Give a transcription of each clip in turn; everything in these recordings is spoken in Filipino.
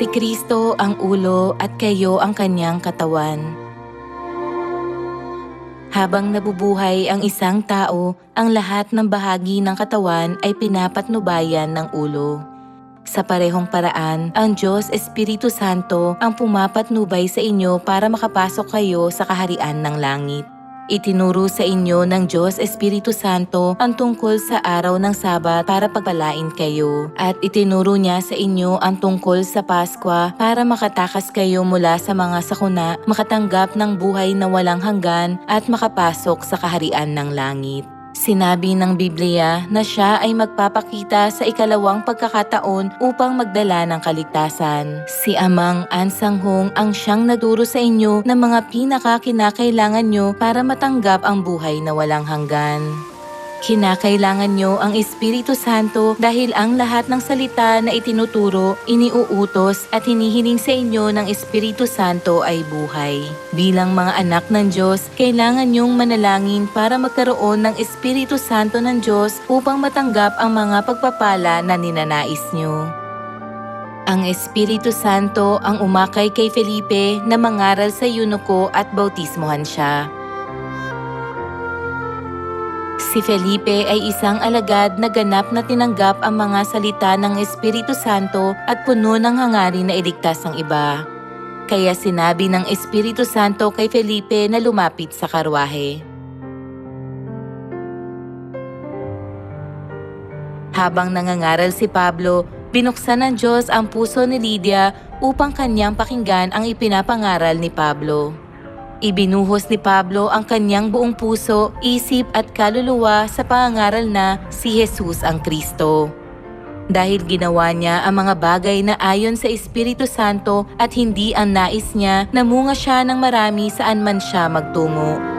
Si Kristo ang ulo at kayo ang kanyang katawan. Habang nabubuhay ang isang tao, ang lahat ng bahagi ng katawan ay pinapatnubayan ng ulo. Sa parehong paraan, ang Diyos Espiritu Santo ang pumapatnubay sa inyo para makapasok kayo sa kaharian ng langit. Itinuro sa inyo ng Diyos Espiritu Santo ang tungkol sa araw ng Sabat para pagpalain kayo. At itinuro niya sa inyo ang tungkol sa Paskwa para makatakas kayo mula sa mga sakuna, makatanggap ng buhay na walang hanggan at makapasok sa kaharian ng langit. Sinabi ng Biblia na siya ay magpapakita sa ikalawang pagkakataon upang magdala ng kaligtasan. Si Amang Ansanghong ang siyang naduro sa inyo ng mga pinakakinakailangan nyo para matanggap ang buhay na walang hanggan. Kinakailangan nyo ang Espiritu Santo dahil ang lahat ng salita na itinuturo, iniuutos at hinihiling sa inyo ng Espiritu Santo ay buhay. Bilang mga anak ng Diyos, kailangan nyong manalangin para magkaroon ng Espiritu Santo ng Diyos upang matanggap ang mga pagpapala na ninanais nyo. Ang Espiritu Santo ang umakay kay Felipe na mangaral sa Yunuko at bautismohan siya. Si Felipe ay isang alagad na ganap na tinanggap ang mga salita ng Espiritu Santo at puno ng hangarin na iligtas ang iba. Kaya sinabi ng Espiritu Santo kay Felipe na lumapit sa karwahe. Habang nangangaral si Pablo, binuksan ng Diyos ang puso ni Lydia upang kanyang pakinggan ang ipinapangaral ni Pablo. Ibinuhos ni Pablo ang kanyang buong puso, isip at kaluluwa sa pangangaral na si Jesus ang Kristo. Dahil ginawa niya ang mga bagay na ayon sa Espiritu Santo at hindi ang nais niya, namunga siya ng marami saan man siya magtungo.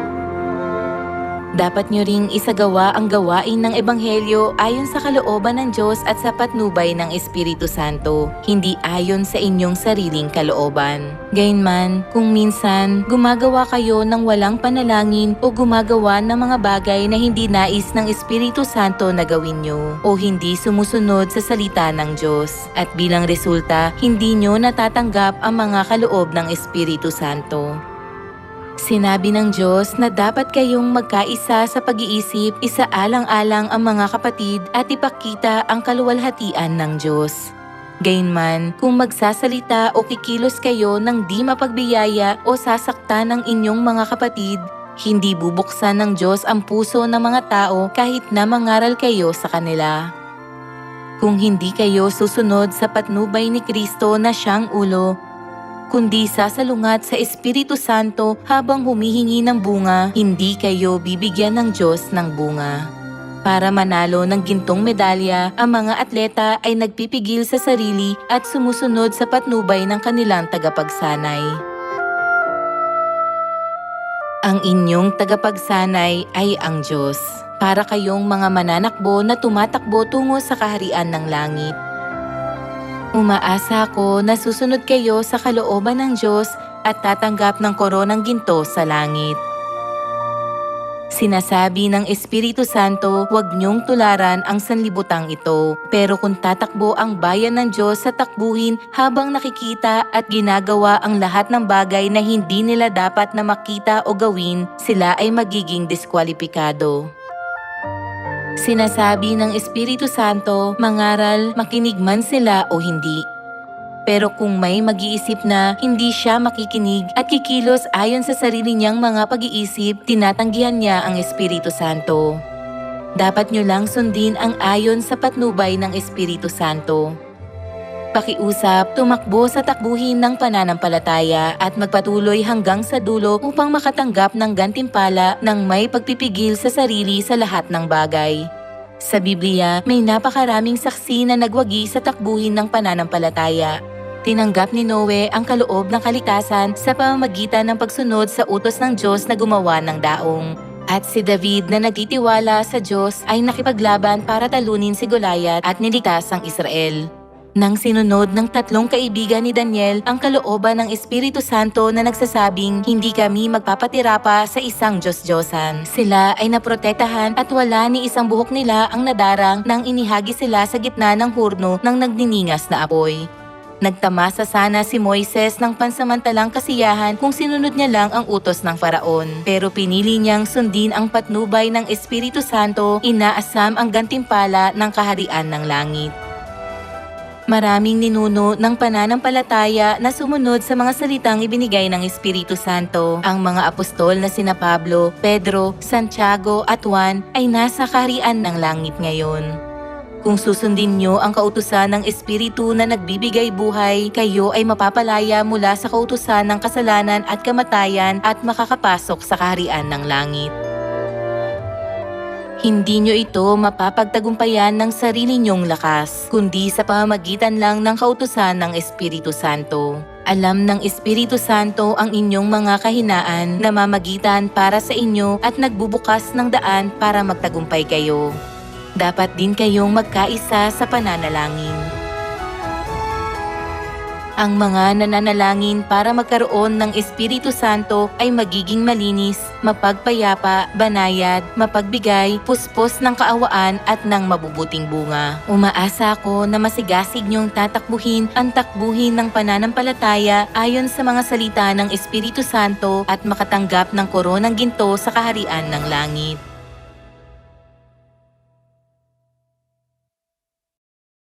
Dapat niyo ring isagawa ang gawain ng Ebanghelyo ayon sa kalooban ng Diyos at sa patnubay ng Espiritu Santo, hindi ayon sa inyong sariling kalooban. Gayunman, kung minsan gumagawa kayo ng walang panalangin o gumagawa ng mga bagay na hindi nais ng Espiritu Santo na gawin nyo o hindi sumusunod sa salita ng Diyos at bilang resulta, hindi nyo natatanggap ang mga kaloob ng Espiritu Santo. Sinabi ng Diyos na dapat kayong magkaisa sa pag-iisip, isaalang-alang ang mga kapatid at ipakita ang kaluwalhatian ng Diyos. Gayunman, kung magsasalita o kikilos kayo ng di mapagbiyaya o sasaktan ng inyong mga kapatid, hindi bubuksan ng Diyos ang puso ng mga tao kahit na mangaral kayo sa kanila. Kung hindi kayo susunod sa patnubay ni Kristo na siyang ulo, kundi sasalungat sa Espiritu Santo habang humihingi ng bunga, hindi kayo bibigyan ng Diyos ng bunga. Para manalo ng gintong medalya, ang mga atleta ay nagpipigil sa sarili at sumusunod sa patnubay ng kanilang tagapagsanay. Ang inyong tagapagsanay ay ang Diyos, para kayong mga mananakbo na tumatakbo tungo sa kaharian ng langit. Umaasa ako na susunod kayo sa kalooban ng Diyos at tatanggap ng koronang ginto sa langit. Sinasabi ng Espiritu Santo, huwag niyong tularan ang sanlibutang ito. Pero kung tatakbo ang bayan ng Diyos sa takbuhin habang nakikita at ginagawa ang lahat ng bagay na hindi nila dapat na makita o gawin, sila ay magiging diskwalipikado. Sinasabi ng Espiritu Santo, mangaral, makinig man sila o hindi. Pero kung may mag-iisip na hindi siya makikinig at kikilos ayon sa sarili niyang mga pag-iisip, tinatanggihan niya ang Espiritu Santo. Dapat niyo lang sundin ang ayon sa patnubay ng Espiritu Santo. Pakiusap, tumakbo sa takbuhin ng pananampalataya at magpatuloy hanggang sa dulo upang makatanggap ng gantimpala ng may pagpipigil sa sarili sa lahat ng bagay. Sa Biblia, may napakaraming saksi na nagwagi sa takbuhin ng pananampalataya. Tinanggap ni Noe ang kaloob ng kaligtasan sa pamamagitan ng pagsunod sa utos ng Diyos na gumawa ng daong. At si David na nagtitiwala sa Diyos ay nakipaglaban para talunin si Goliath at niligtas ang Israel. Nang sinunod ng tatlong kaibigan ni Daniel ang kalooban ng Espiritu Santo na nagsasabing hindi kami magpapatira pa sa isang Diyos-Diyosan. Sila ay naprotektahan at wala ni isang buhok nila ang nadarang nang inihagi sila sa gitna ng hurno ng nagniningas na apoy. Nagtamasa sana si Moises ng pansamantalang kasiyahan kung sinunod niya lang ang utos ng faraon. Pero pinili niyang sundin ang patnubay ng Espiritu Santo, inaasam ang gantimpala ng kaharian ng langit. Maraming ninuno ng pananampalataya na sumunod sa mga salitang ibinigay ng Espiritu Santo. Ang mga apostol na sina Pablo, Pedro, Santiago at Juan ay nasa kaharian ng langit ngayon. Kung susundin niyo ang kautusan ng Espiritu na nagbibigay buhay, kayo ay mapapalaya mula sa kautusan ng kasalanan at kamatayan at makakapasok sa kaharian ng langit. Hindi nyo ito mapapagtagumpayan ng sarili nyong lakas, kundi sa pamamagitan lang ng kautusan ng Espiritu Santo. Alam ng Espiritu Santo ang inyong mga kahinaan na mamagitan para sa inyo at nagbubukas ng daan para magtagumpay kayo. Dapat din kayong magkaisa sa pananalangin. Ang mga nananalangin para magkaroon ng Espiritu Santo ay magiging malinis, mapagpayapa, banayad, mapagbigay, puspos ng kaawaan at ng mabubuting bunga. Umaasa ako na masigasig niyong tatakbuhin ang takbuhin ng pananampalataya ayon sa mga salita ng Espiritu Santo at makatanggap ng koronang ginto sa kaharian ng langit.